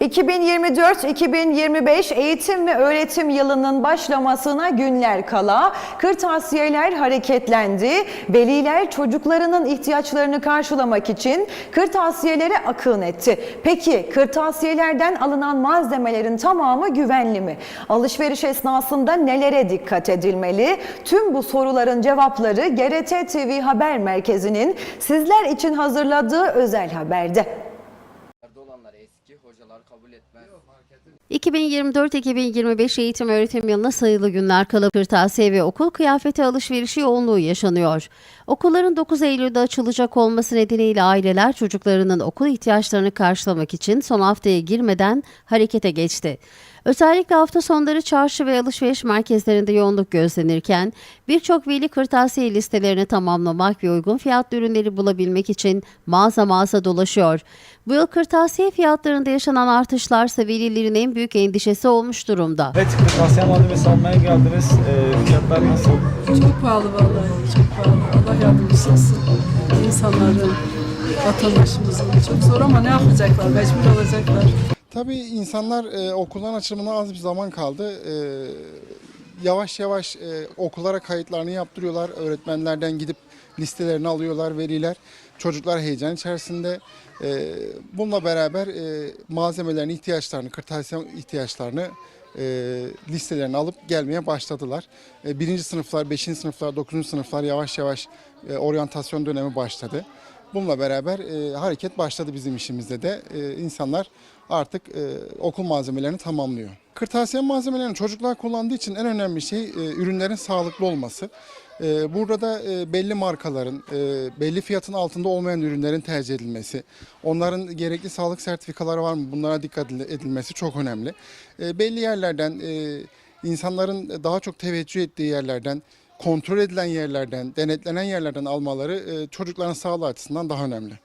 2024-2025 eğitim ve öğretim yılının başlamasına günler kala kırtasiyeler hareketlendi. Veliler çocuklarının ihtiyaçlarını karşılamak için kırtasiyelere akın etti. Peki kırtasiyelerden alınan malzemelerin tamamı güvenli mi? Alışveriş esnasında nelere dikkat edilmeli? Tüm bu soruların cevapları GRT TV Haber Merkezi'nin sizler için hazırladığı özel haberde. Olanlar eski hocalar kabul etmez. 2024-2025 eğitim öğretim yılına sayılı günler kala kırtasiye ve okul kıyafeti alışverişi yoğunluğu yaşanıyor. Okulların 9 Eylül'de açılacak olması nedeniyle aileler çocuklarının okul ihtiyaçlarını karşılamak için son haftaya girmeden harekete geçti. Özellikle hafta sonları çarşı ve alışveriş merkezlerinde yoğunluk gözlenirken birçok veli kırtasiye listelerini tamamlamak ve uygun fiyatlı ürünleri bulabilmek için mağaza mağaza dolaşıyor. Bu yıl kırtasiye fiyatlarında yaşanan artışlarsa velilerin en büyük endişesi olmuş durumda. Evet, kırtasiye malzemesi almaya geldiniz. Ee, fiyatlar nasıl? Çok pahalı vallahi, çok pahalı. Allah yardımcısı olsun. İnsanların, vatandaşımızın çok zor ama ne yapacaklar, mecbur olacaklar. Tabii insanlar e, okulların açılımına az bir zaman kaldı. E, yavaş yavaş e, okullara kayıtlarını yaptırıyorlar. Öğretmenlerden gidip listelerini alıyorlar veliler. Çocuklar heyecan içerisinde. E, bununla beraber e, malzemelerin ihtiyaçlarını, kırtasiye ihtiyaçlarını e, listelerini alıp gelmeye başladılar. E, birinci sınıflar, beşinci sınıflar, dokuzuncu sınıflar yavaş yavaş e, oryantasyon dönemi başladı. Bununla beraber e, hareket başladı bizim işimizde de. E, insanlar artık e, okul malzemelerini tamamlıyor. Kırtasiye malzemelerini çocuklar kullandığı için en önemli şey e, ürünlerin sağlıklı olması. E, burada da e, belli markaların, e, belli fiyatın altında olmayan ürünlerin tercih edilmesi, onların gerekli sağlık sertifikaları var mı bunlara dikkat edilmesi çok önemli. E, belli yerlerden, e, insanların daha çok teveccüh ettiği yerlerden, kontrol edilen yerlerden, denetlenen yerlerden almaları e, çocukların sağlığı açısından daha önemli.